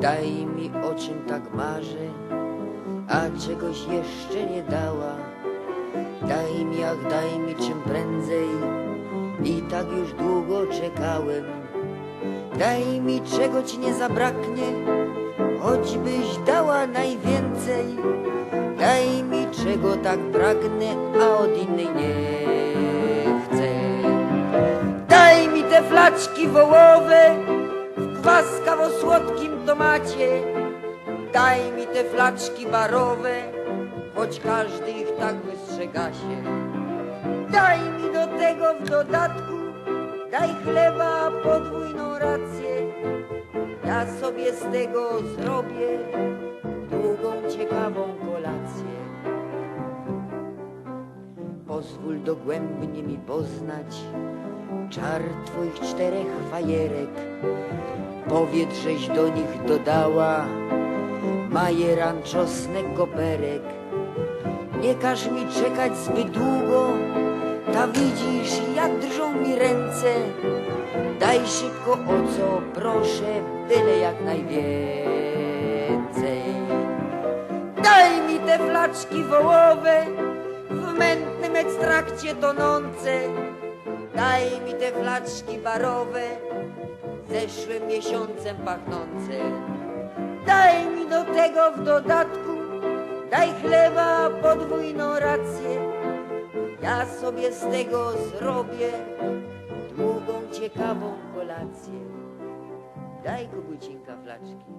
Daj mi o czym tak marzę, a czegoś jeszcze nie dała. Daj mi, ach daj mi czym prędzej i tak już długo czekałem. Daj mi czego ci nie zabraknie, choćbyś dała najwięcej. Daj mi czego tak pragnę, a od innej nie flaczki wołowe w kwaskawo-słodkim tomacie. Daj mi te flaczki barowe, choć każdy ich tak wystrzega się. Daj mi do tego w dodatku, daj chleba podwójną rację. Ja sobie z tego zrobię długą, ciekawą kolację. Pozwól dogłębnie mi poznać czar twoich czterech fajerek. Powiedz, żeś do nich dodała majeran, czosnek, koperek. Nie każ mi czekać zbyt długo, ta widzisz, jak drżą mi ręce. Daj szybko o co proszę, byle jak najwięcej. Daj mi te flaczki wołowe, w mętnym ekstrakcie tonące. Daj mi te flaczki barowe, zeszłym miesiącem pachnące. Daj mi do tego w dodatku, daj chleba podwójną rację. Ja sobie z tego zrobię długą, ciekawą kolację. Daj kogucinka flaczki.